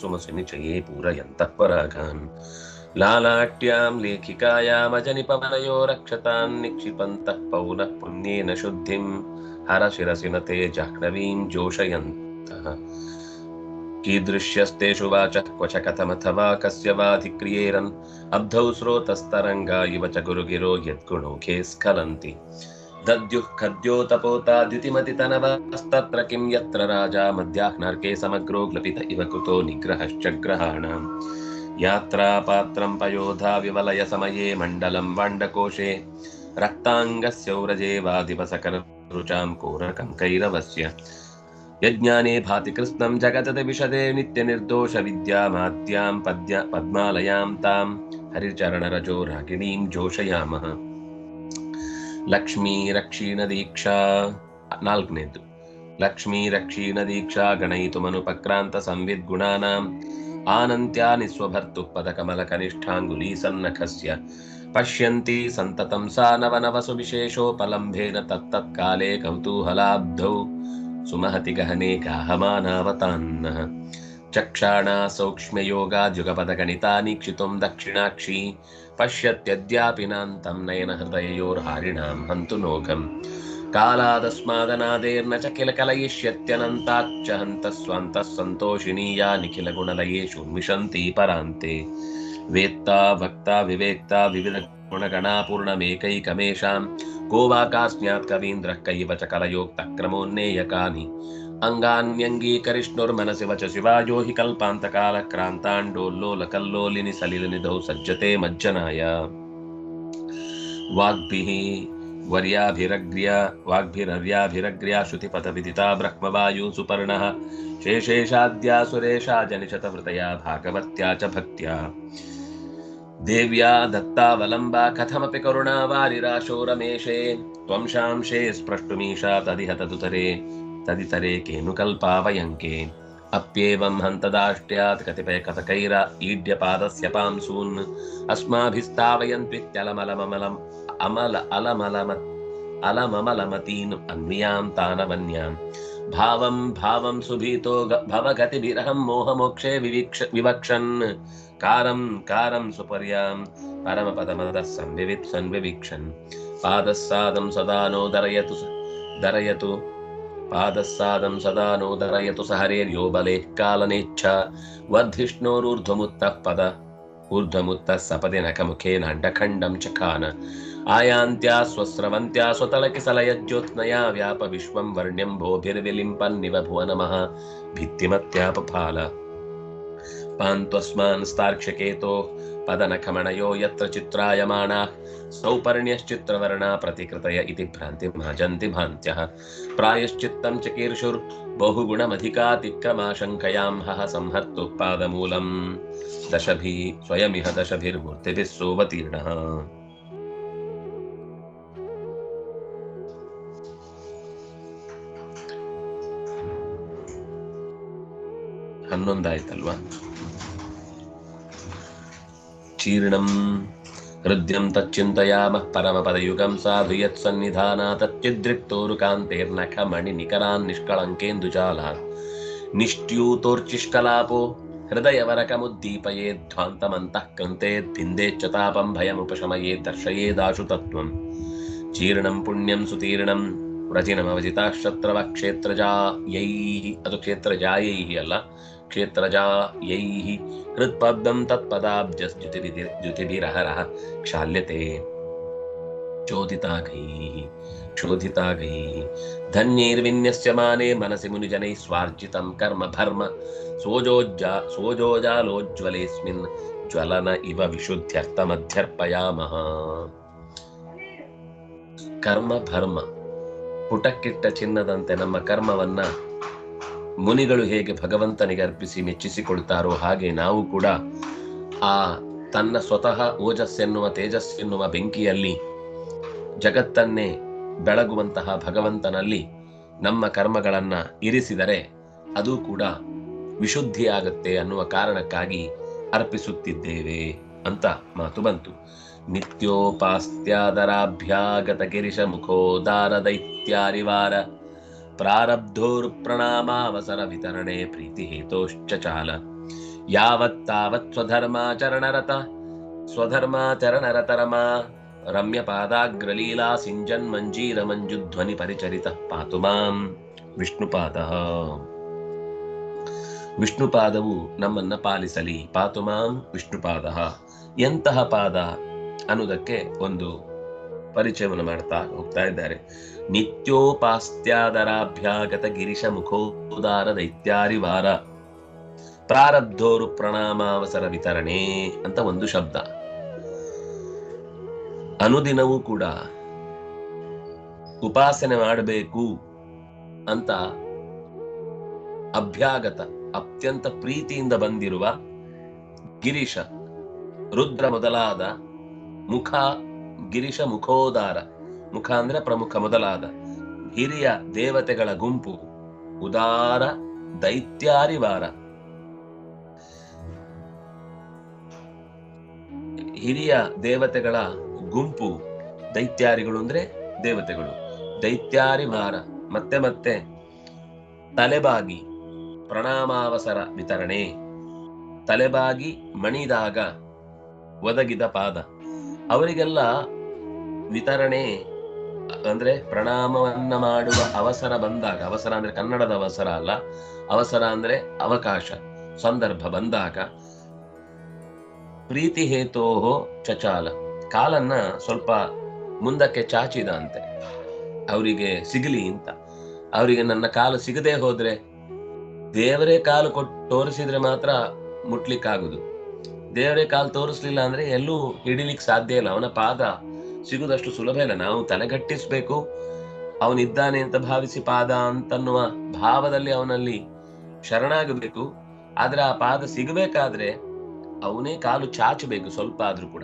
सुमसुनिचये पूरयन्तः परागान् लालाट्यां लेखिकायामजनिपवनयो रक्षतान् निक्षिपन्तः पौनः पुण्येन शुद्धिं हरशिरसि न ते जाह्नवीं जोषयन्तः कीदृश्यस्तेषु वाचः क्व च कथमथवा कस्य वाधिक्रियेरन् अब्धौ स्रोतस्तरङ्गा इव च गुरुगिरो यद्गुणौखे स्खलन्ति दद्युः खद्योतपोताद्युतिमतितनवस्तत्र किं यत्र राजा मध्याह्नर्के समग्रो ग्लपित इव कृतो निग्रहश्च ग्रहाणाम् यात्रापात्रं पयोधा विवलय समये मण्डलं वाण्डकोशे रक्ताङ्गस्यौरजे वादिवसकररुचां कोरकं कैरवस्य। यज्ञाने भाति कृत्स्नं जगतति विशदे नित्यनिर्दोषविद्यामाद्यां पद्य पद्मालयां तां हरिचरणरजो रागिणीं जोषयामः। ಲಕ್ಷ್ಮೀ ರಕ್ಷೀಣ ದೀಕ್ಷಾ ನಾಲ್ಕನೇದ್ದು. ಲಕ್ಷ್ಮೀ ರಕ್ಷೀಣ ದೀಕ್ಷಾ ಗಣಯಿತು ಮನುಪಕ್ರಾಂತ ಸಂವಿದ್ ಸಂವಿದ್ಗುಣಾನಾಂ ಆನಂತ್ಯಾ ನಿಸ್ವಭರ್ತು ಪದಕಮಲ ಕನಿಷ್ಠಾಂಗುಲಿ ಸನ್ನಖಸ್ಯ. ಪಶ್ಯಂತಿ ಸಂತತಂ ಸಾ ನವನವಸು ವಿಶೇಷೋಪಲಂಭೇನ ತತ್ತತ್ಕಾಲೇ ಕೌತೂಹಲಾಬ್ಧೌ. ಸುಮಹತಿ ಗಹನೆ ಗಾಹಮಾನಾವತಾನ್ನಃ. चक्षाणा सौक्ष्म्ययोगाद्युगपदगणिता नीक्षितुं दक्षिणाक्षी पश्यत्यद्यापि नान्तं नयनहृदययोर्हारिणां हन्तु नोकम् कालादस्मादनादेर्न च किल कलयिष्यत्यनन्ताच्च हन्तः स्वान्तः सन्तोषिणीया निखिलगुणलयेषुन्मिषन्ति परान्ते वेत्ता भक्ता विवेक्ता विविधगुणगणा पूर्णमेकैकमेषाम् गोवाकास्म्यात्कवीन्द्रः कैवचकलयोक्तक्रमोन्नेयकानि अङ्गान्यङ्गीकरिष्णुर्मनसि वच शिवायो हि कल्पान्तकालक्रान्ताण्डोल्लोलकल्लोलिनि सलिलनिधौ सज्जते मज्जनाय। वाग्भिः वर्याभिरग्र्या वाग्भिरर्याभिरग्र्या श्रुतिपथविदिता ब्रह्मवायुः सुपर्णः शेषेषाद्या सुरेशा जनिशतवृतया भागवत्या च भक्त्या। देव्या दत्तावलम्बा कथमपि करुणा वारिराशो रमेशे त्वं शांशे स्प्रष्टुमीशा तदिह तदुतरे तदितरे केनुकल्पावयङ्के अप्येवं हन्तदाष्ट्यात् कतिपयकथकैर ईड्यपादस्य पांसून् अस्माभिस्तावयन्त्वित्यलमलमलम् अमल अलमलम अलममलमतीन् अन्वियां तानवन्याम् భావం భావం సుభీతో భవగతిభిరహం మోహమోక్షే వివిక్ష వివక్షన్ కారం కారం సుపర్యాం పరమపదమద సంవివిత్ సంవివీక్షన్ పాదస్సాదం సదానో దరయతు దరయతు పాదస్సాదం సదానో దరయతు సహరేర్యో బలేః కాలనేచ్ఛ వర్ధిష్ణోరూర్ధ్వముత్తః పద ఊర్ధముత్త సపది నఖముఖేన అండఖండం చఖాన आयान्त्या, स्वस्रवन्त्या स्वतलकिसलयज्योत्स्नया व्याप विश्वं वर्ण्यं भोभिर्विलिम्पन्निव भुवनमः भित्तिमत्यापफाल। पान्त्वस्मान् स्तार्क्ष्यकेतो पदनखमणयो यत्र चित्रायमाणाः सौपर्ण्यश्चित्रवर्णा प्रतिकृतय इति भ्रान्तिं भजन्ति भान्त्यः। प्रायश्चित्तं चिकीर्षुर्बहुगुणमधिकातिक्रमाशङ्कयां हः संहर्तुः पादमूलम् दशभिः, स्वयमिह दशभिर्मूर्तिभिः सोऽवतीर्णः ಹನ್ನೊಂದಾಯ್ತಲ್ವಾ ಚೀರ್ಣಂ ಹೃದ್ಯಂ ಪರಮ ಪರಮಪದಯುಗಂ ಸಾಧು ಯತ್ಸನ್ನಿಧಾನಾತ್ ಅತ್ಯದೃಕ್ತೋರುಕಾಂತೇರ್ನಖಮಣಿ ನಿಕರಾನ್ ನಿಷ್ಕಳಂಕೇಂದುಜಾಲ ನಿಷ್ಟ್ಯೂತೋರ್ಚಿಷ್ಕಲಾಪೋ ಹೃದಯವರಕಮುದ್ದೀಪಯೇದ್ಧ್ವಾಂತಮಂತಃ ಕಂತೇದ್ಭಿಂದೇಚ್ಚತಾಪಂ ಭಯಮುಪಶಮಯೇ ದರ್ಶಯೇದಾಶು ತತ್ವಂ. ಚೀರ್ಣಂ ಪುಣ್ಯಂ ಸುತೀರ್ಣಂ ವ್ರಜಿನಮವಜಿತಾಶತ್ರವ ಕ್ಷೇತ್ರಜಾ ಯೈ ಅದು ಕ್ಷೇತ್ರಜಾಯೈ ಅಲ್ಲ ಕ್ಷೇತ್ರಜಾಯೈಃ ಹೃತ್ಪದ್ಮಂ ತತ್ಪದಾಬ್ಜಸ್ದ್ಯುತಿಭಿರ್ ದ್ಯುತಿಭಿರಹರಃ ಕ್ಷಾಲ್ಯತೆ ಚೋದಿತಾಗೈः क्षोधितागैः धन्यैर्विन्यस्यमाने मनसि मुनिजनैः स्वार्जितं कर्म भर्म सोजोज्जा सोजोजालोज्ज्वलेऽस्मिन् ज्वलन इव विशुद्ध्यर्थमध्यर्पयामः ಕರ್ಮ ಭರ್ಮ ಪುಟಕ್ಕಿಟ್ಟ ಚಿನ್ನದಂತೆ ನಮ್ಮ ಕರ್ಮವನ್ನ ಮುನಿಗಳು ಹೇಗೆ ಭಗವಂತನಿಗೆ ಅರ್ಪಿಸಿ ಮೆಚ್ಚಿಸಿಕೊಳ್ತಾರೋ ಹಾಗೆ ನಾವು ಕೂಡ ಆ ತನ್ನ ಸ್ವತಃ ಓಜಸ್ಸೆನ್ನುವ ತೇಜಸ್ಸೆನ್ನುವ ಬೆಂಕಿಯಲ್ಲಿ ಜಗತ್ತನ್ನೇ ಬೆಳಗುವಂತಹ ಭಗವಂತನಲ್ಲಿ ನಮ್ಮ ಕರ್ಮಗಳನ್ನ ಇರಿಸಿದರೆ ಅದು ಕೂಡ ವಿಶುದ್ಧಿಯಾಗುತ್ತೆ ಅನ್ನುವ ಕಾರಣಕ್ಕಾಗಿ ಅರ್ಪಿಸುತ್ತಿದ್ದೇವೆ ಅಂತ ಮಾತು ಬಂತು. ನಿತ್ಯೋಪಾಸ್ತ್ಯಾದರಾಭ್ಯಾಗತ ಗಿರಿಶ ಮುಖೋದಾರ ದೈತ್ಯಾರಿವಾರ ಪ್ರಾರಬ್ಧೋರ್ಪ್ರಣಾಮಾವಸರ ವಿತರಣೆ ಪ್ರೀತಿ ಹೇತೋಶ್ಚ ಚಾಲ ಯಾವತ್ತಾವತ್ ಸ್ವಧರ್ಮಾಚರಣರತ ಸ್ವಧರ್ಮಾಚರಣರತರಮ ರಮ್ಯ ಪಾದಾಗ್ರಲೀಲಾ ಸಿಂಜನ್ ಮಂಜೀರ ಮಂಜುಧ್ವನಿ ಪರಿಚರಿತ ಪಾತು ಮಾಂ. ವಿಷ್ಣುಪಾದ. ವಿಷ್ಣುಪಾದವು ನಮ್ಮನ್ನ ಪಾಲಿಸಲಿ ಪಾತು ಮಾಂ ವಿಷ್ಣುಪಾದ. ಎಂತಹ ಪಾದ ಅನ್ನೋದಕ್ಕೆ ಒಂದು ಪರಿಚಯವನ್ನು ಮಾಡ್ತಾ ಹೋಗ್ತಾ ಇದ್ದಾರೆ. ನಿತ್ಯೋಪಾಸ್ತ್ಯಾದರಾಭ್ಯಾಗತ ಗಿರಿಶ ಮುಖೋದಾರ ದೈತ್ಯಾರಿವಾರ. ಪ್ರಾರಬ್ಧೋರು ಪ್ರಣಾಮಾವಸರ ವಿತರಣೆ ಅಂತ ಒಂದು ಶಬ್ದ. ಅನುದಿನವೂ ಕೂಡ ಉಪಾಸನೆ ಮಾಡಬೇಕು ಅಂತ ಅಭ್ಯಾಗತ, ಅತ್ಯಂತ ಪ್ರೀತಿಯಿಂದ ಬಂದಿರುವ ಗಿರೀಶ ರುದ್ರ ಮೊದಲಾದ ಮುಖ ಗಿರೀಶ ಮುಖೋದಾರ ಮುಖ ಅಂದ್ರೆ ಪ್ರಮುಖ ಮೊದಲಾದ ಹಿರಿಯ ದೇವತೆಗಳ ಗುಂಪು, ಉದಾರ ದೈತ್ಯಾರಿವಾರ. ಹಿರಿಯ ದೇವತೆಗಳ ಗುಂಪು ದೈತ್ಯಾರಿಗಳು ಅಂದ್ರೆ ದೇವತೆಗಳು. ದೈತ್ಯಾರಿವಾರ, ಮತ್ತೆ ಮತ್ತೆ ತಲೆಬಾಗಿ ಪ್ರಣಾಮಾವಸರ ವಿತರಣೆ, ತಲೆಬಾಗಿ ಮಣಿದಾಗ ಒದಗಿದ ಪಾದ. ಅವರಿಗೆಲ್ಲ ವಿತರಣೆ, ಅಂದ್ರೆ ಪ್ರಣಾಮವನ್ನ ಮಾಡುವ ಅವಸರ ಬಂದಾಗ, ಅವಸರ ಅಂದ್ರೆ ಕನ್ನಡದ ಅವಸರ ಅಲ್ಲ, ಅವಸರ ಅಂದ್ರೆ ಅವಕಾಶ, ಸಂದರ್ಭ ಬಂದಾಗ, ಪ್ರೀತಿ ಹೇತೋಹೋ ಚಚಾಲ, ಕಾಲನ್ನ ಸ್ವಲ್ಪ ಮುಂದಕ್ಕೆ ಚಾಚಿದ ಅಂತೆ ಅವರಿಗೆ ಸಿಗಲಿ ಅಂತ. ಅವರಿಗೆ ನನ್ನ ಕಾಲು ಸಿಗದೆ ಹೋದ್ರೆ, ದೇವರೇ ಕಾಲು ಕೊಟ್ಟು ತೋರಿಸಿದ್ರೆ ಮಾತ್ರ ಮುಟ್ಲಿಕ್ಕಾಗುದು. ದೇವರೇ ಕಾಲು ತೋರಿಸ್ಲಿಲ್ಲ ಅಂದ್ರೆ ಎಲ್ಲೂ ಹಿಡಿಲಿಕ್ಕೆ ಸಾಧ್ಯ ಇಲ್ಲ. ಅವನ ಪಾದ ಸಿಗುದಷ್ಟು ಸುಲಭ ಇಲ್ಲ. ನಾವು ತಲೆಗಟ್ಟಿಸ್ಬೇಕು. ಅವನಿದ್ದಾನೆ ಅಂತ ಭಾವಿಸಿ ಪಾದ ಅಂತನ್ನುವ ಭಾವದಲ್ಲಿ ಅವನಲ್ಲಿ ಶರಣಾಗಬೇಕು. ಆದ್ರೆ ಆ ಪಾದ ಸಿಗಬೇಕಾದ್ರೆ ಅವನೇ ಕಾಲು ಚಾಚಬೇಕು ಸ್ವಲ್ಪ ಆದ್ರೂ ಕೂಡ.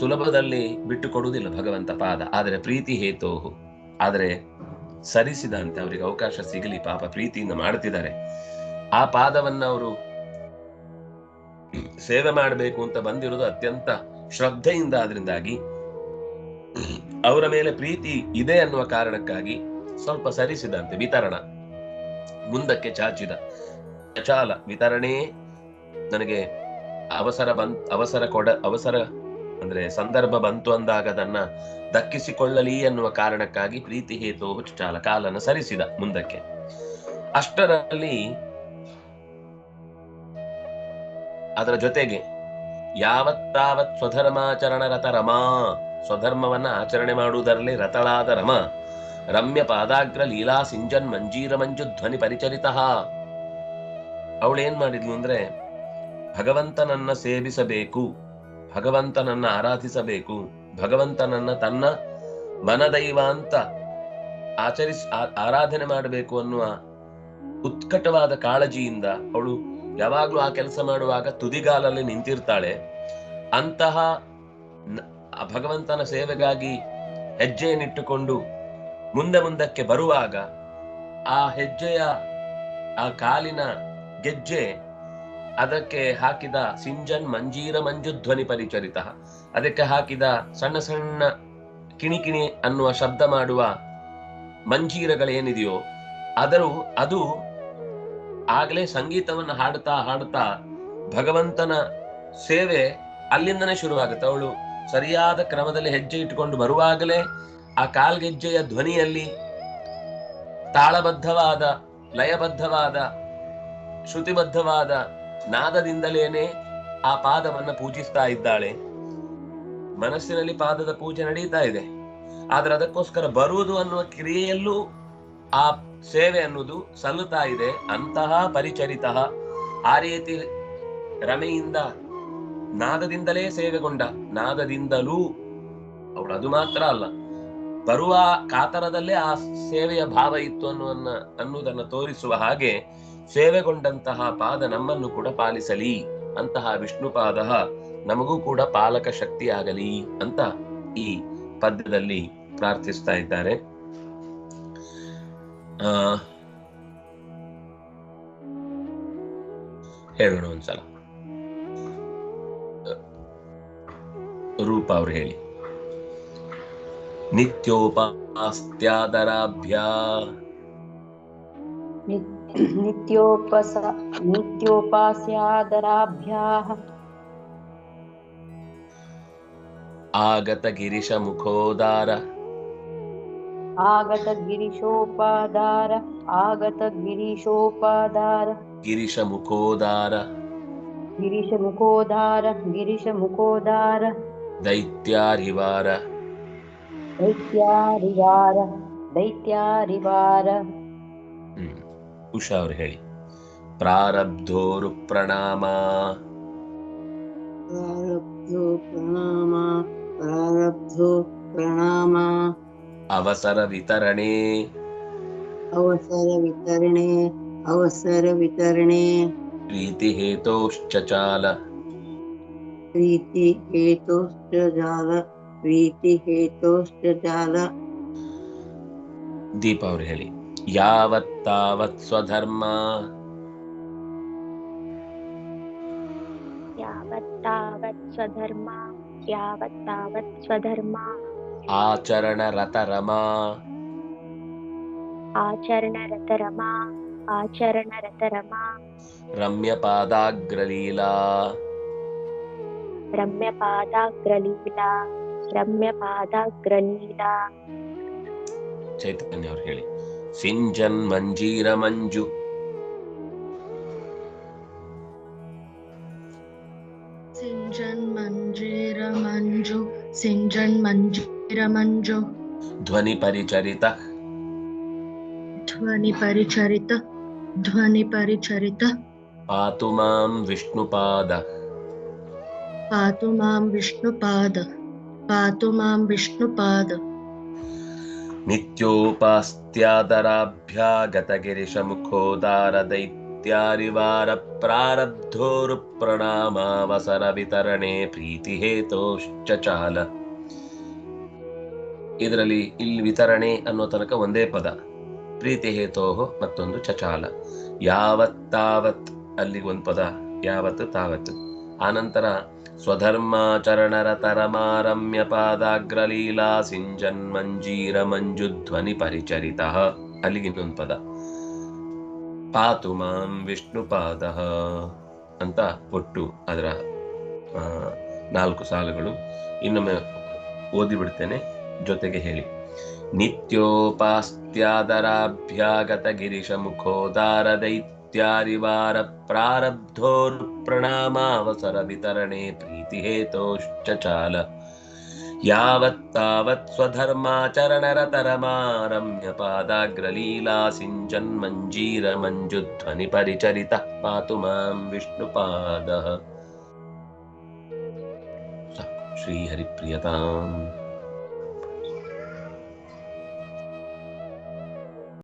ಸುಲಭದಲ್ಲಿ ಬಿಟ್ಟು ಕೊಡುವುದಿಲ್ಲ ಭಗವಂತ ಪಾದ. ಆದರೆ ಪ್ರೀತಿ ಹೇತೋಹು ಆದರೆ ಸರಿಸಿದಂತೆ ಅವರಿಗೆ ಅವಕಾಶ ಸಿಗಲಿ. ಪಾಪ ಪ್ರೀತಿಯಿಂದ ಮಾಡ್ತಿದ್ದಾರೆ. ಆ ಪಾದವನ್ನ ಅವರು ಸೇವೆ ಮಾಡಬೇಕು ಅಂತ ಬಂದಿರೋದು ಅತ್ಯಂತ ಶ್ರದ್ಧೆಯಿಂದ ಅದರಿಂದಾಗಿ ಅವರ ಮೇಲೆ ಪ್ರೀತಿ ಇದೆ ಅನ್ನುವ ಕಾರಣಕ್ಕಾಗಿ ಸ್ವಲ್ಪ ಸರಿಸಿದಂತೆ ವಿತರಣ. ಮುಂದಕ್ಕೆ ಚಾಚಿದ. ಚಾಲ, ವಿತರಣೆ ನನಗೆ ಅವಸರ ಬಂತ್ ಅವಸರ ಕೊಡ, ಅವಸರ ಅಂದ್ರೆ ಸಂದರ್ಭ ಬಂತು ಅಂದಾಗ ಅದನ್ನ ದಕ್ಕಿಸಿಕೊಳ್ಳಲಿ ಅನ್ನುವ ಕಾರಣಕ್ಕಾಗಿ ಪ್ರೀತಿ ಹೇತು ಚಾಲ ಕಾಲನ್ನು ಸರಿಸಿದ ಮುಂದಕ್ಕೆ. ಅಷ್ಟರಲ್ಲಿ ಅದರ ಜೊತೆಗೆ ಯಾವತ್ತಾವತ್ ಸ್ವಧರ್ಮಾಚರಣ ರಥ ರಮಾ, ಸ್ವಧರ್ಮವನ್ನ ಆಚರಣೆ ಮಾಡುವುದರಲ್ಲಿ ರತಳಾದ ರಮ, ರಮ್ಯ ಪಾದಾಗ್ರ ಲೀಲಾ ಸಿಂಜನ್ ಮಂಜೀರ ಮಂಜು ಧ್ವನಿ ಪರಿಚರಿತ. ಅವಳೇನ್ ಮಾಡಿದ್ಲು ಅಂದ್ರೆ, ಭಗವಂತನನ್ನ ಸೇವಿಸಬೇಕು, ಭಗವಂತನನ್ನ ಆರಾಧಿಸಬೇಕು, ಭಗವಂತನನ್ನ ತನ್ನ ಮನದೈವ ಅಂತ ಆಚರಿಸ್ ಆರಾಧನೆ ಮಾಡಬೇಕು ಅನ್ನುವ ಉತ್ಕಟವಾದ ಕಾಳಜಿಯಿಂದ ಅವಳು ಯಾವಾಗ್ಲೂ ಆ ಕೆಲಸ ಮಾಡುವಾಗ ತುದಿಗಾಲಲ್ಲಿ ನಿಂತಿರ್ತಾಳೆ. ಅಂತಹ ಭಗವಂತನ ಸೇವೆಗಾಗಿ ಹೆಜ್ಜೆಯನ್ನಿಟ್ಟುಕೊಂಡು ಮುಂದೆ ಮುಂದಕ್ಕೆ ಬರುವಾಗ ಆ ಹೆಜ್ಜೆಯ, ಆ ಕಾಲಿನ ಗೆಜ್ಜೆ ಅದಕ್ಕೆ ಹಾಕಿದ ಸಿಂಜನ್ ಮಂಜೀರ ಮಂಜು ಧ್ವನಿ ಪರಿಚರಿತ. ಅದಕ್ಕೆ ಹಾಕಿದ ಸಣ್ಣ ಸಣ್ಣ ಕಿಣಿಕಿಣಿ ಅನ್ನುವ ಶಬ್ದ ಮಾಡುವ ಮಂಜೀರಗಳೇನಿದೆಯೋ ಅದರು ಅದು ಆಗಲೇ ಸಂಗೀತವನ್ನು ಹಾಡ್ತಾ ಹಾಡ್ತಾ ಭಗವಂತನ ಸೇವೆ ಅಲ್ಲಿಂದನೇ ಶುರುವಾಗುತ್ತೆ. ಅವಳು ಸರಿಯಾದ ಕ್ರಮದಲ್ಲಿ ಹೆಜ್ಜೆ ಇಟ್ಟುಕೊಂಡು ಬರುವಾಗಲೇ ಆ ಕಾಲ್ಗೆಜ್ಜೆಯ ಧ್ವನಿಯಲ್ಲಿ ತಾಳಬದ್ಧವಾದ, ಲಯಬದ್ಧವಾದ, ಶ್ರುತಿಬದ್ಧವಾದ ನಾದದಿಂದಲೇನೆ ಆ ಪಾದವನ್ನ ಪೂಜಿಸ್ತಾ ಇದ್ದಾಳೆ. ಮನಸ್ಸಿನಲ್ಲಿ ಪಾದದ ಪೂಜೆ ನಡೀತಾ ಇದೆ. ಆದ್ರೆ ಅದಕ್ಕೋಸ್ಕರ ಬರುವುದು ಅನ್ನುವ ಕ್ರಿಯೆಯಲ್ಲೂ ಆ ಸೇವೆ ಅನ್ನೋದು ಸಲ್ಲುತ್ತಾ ಇದೆ. ಅಂತಹ ಪರಿಚರಿತ ಆ ರೀತಿ ರಮೆಯಿಂದ ನಾಗದಿಂದಲೇ ಸೇವೆಗೊಂಡ ನಾಗದಿಂದಲೂ ಅವಳು ಅದು ಮಾತ್ರ ಅಲ್ಲ, ಬರುವ ಕಾತರದಲ್ಲೇ ಆ ಸೇವೆಯ ಭಾವ ಇತ್ತು ಅನ್ನುವನ್ನ, ಅನ್ನುವುದನ್ನ ತೋರಿಸುವ ಹಾಗೆ ಸೇವೆಗೊಂಡಂತಹ ಪಾದ ನಮ್ಮನ್ನು ಕೂಡ ಪಾಲಿಸಲಿ. ಅಂತಹ ವಿಷ್ಣು ಪಾದ ನಮಗೂ ಕೂಡ ಪಾಲಕ ಶಕ್ತಿ ಆಗಲಿ ಅಂತ ಈ ಪದ್ಯದಲ್ಲಿ ಪ್ರಾರ್ಥಿಸ್ತಾ ಇದ್ದಾರೆ. ಹೇಳೋಣ ಒಂದ್ಸಲ. ರೂಪ ಅವ್ರು ಹೇಳಿ. ನಿತ್ಯೋಪಾಸ್ತ್ಯಾದರಾಭ್ಯ ನಿತ್ಯೋಪಸ ನಿತ್ಯೋಪಾಸ್ಯಾದರಾಭ್ಯಾಃ ಆಗತಗಿರಿಶಮುಖೋದಾರ. ಗಿರಿಶ ಮುಖೋದಾರ आगतगिरिशोपादार आगतगिरीशोपादार ಗಿರಿಶ ಮುಖೋದಾರ गिरिशमुखोदार गिरिशमुखोदार ದೈತ್ಯಾರಿವಾರ दैत्यारिवार दैत्यारिवार ಹ್ಮ್ ಉಷಾ ಅವ್ರು ಹೇಳಿ ಪ್ರಾರಬ್ಧೋರು ಪ್ರಣಾಮ ಪ್ರಾರಬ್ಧೋ ಪ್ರಣಾಮ ಪ್ರಾರಬ್ಧೋ ಪ್ರಣಾಮ अवसर वितरणे अवसर वितरणे अवसर वितरणे प्रीति प्रीतिहेतोश्च चाल प्रीति प्रीतिहेतोश्च जाल प्रीति प्रीतिहेतोश्च जाल दीप और हेली यावत् तावत् स्वधर्मा। यावत् तावत् स्वधर्मा। यावत् तावत् स्वधर्मा। ಆಚರಣ ರತರಮ ಆಚರಣ ರತರಮ ಆಚರಣ ರತರಮ ರಮ್ಯ ಪಾದಾಗ್ರಲೀಲಾ ರಮ್ಯ ಪಾದಾಗ್ರಲೀಲಾ ರಮ್ಯ ಪಾದಾಗ್ರಲೀಲಾ ಚೈತನ್ಯ ಅವ್ರು ಹೇಳಿ. ಸಿಂಜನ್ ಮಂಜೀರ ಮಂಜು. ಸಿಂಜನ್ ಮಂಜೀರ ಮಂಜು ಸಿಂಜನ್ ಮಂಜು ಧ್ವನಿ ಪರಿಚರಿತ ಧ್ವನಿ ಪರಿಚರಿತ ಧ್ವನಿ ಪರಿಚರಿತ ಪಾತು ಮಾಂ ವಿಷ್ಣುಪಾದ ಪಾತು ಮಾಂ ವಿಷ್ಣುಪಾದ ಪಾತು ಮಾಂ ವಿಷ್ಣುಪಾದ ನಿತ್ಯೋಪಾಸ್ತ್ಯಾದರಾಭ್ಯಾಗತ ಗಿರಿಶ ಮುಖೋದಾರ ದೈತ್ಯಾರಿವಾರ ಇದರಲ್ಲಿ ಇಲ್ಲಿ ವಿತರಣೆ ಅನ್ನೋ ತನಕ ಒಂದೇ ಪದ. ಪ್ರೀತಿ ಹೇತೋ ಮತ್ತೊಂದು ಚಚಾಲ. ಯಾವತ್ತಾವತ್ ಅಲ್ಲಿ ಒಂದು ಪದ. ಯಾವತ್ ತಾವತ್. ಆನಂತರ ಸ್ವಧರ್ಮಾಚರಣರತರಮಾರಮ್ಯ ಪಾದಾಗ್ರಲೀಲಾ ಸಿಂಜನ್ ಮಂಜೀರ ಮಂಜುಧ್ವನಿ ಪರಿಚರಿತ. ಅಲ್ಲಿಗೆ ಇನ್ನೊಂದು ಪದ. ಪಾತು ಮಾಂ ವಿಷ್ಣು ಪಾದ ಅಂತ ಒಟ್ಟು ಅದರ ನಾಲ್ಕು ಸಾಲುಗಳು. ಇನ್ನೊಮ್ಮೆ ಓದಿ ಬಿಡ್ತೇನೆ ಜೊತೆಗೆ ಹೇಳಿ. ನಿತ್ಯೋಪಾಸ್ತ್ಯಾದರಾಭ್ಯಾಗತ ಗಿರಿಶ ಮುಖೋದಾರ ದೈತ್ಯಾರಿವಾರ ಪ್ರಾರಬ್ಧೋರ್ ಪ್ರಣಾಮಾವಸರ ವಿತರಣೆ ಪ್ರೀತಿ ಹೇತೋಶ್ಚಚಾಲ ಯಾವತ್ತಾವತ್ ಸ್ವಧರ್ಮಾಚರಣರತರಮಾರಮ್ಯ ಪಾದಾಗ್ರಲೀಲಾ ಸಿಂಚನ್ ಮಂಜೀರ ಮಂಜುಧ್ವನಿ ಪರಿಚರಿತ ಪಾತು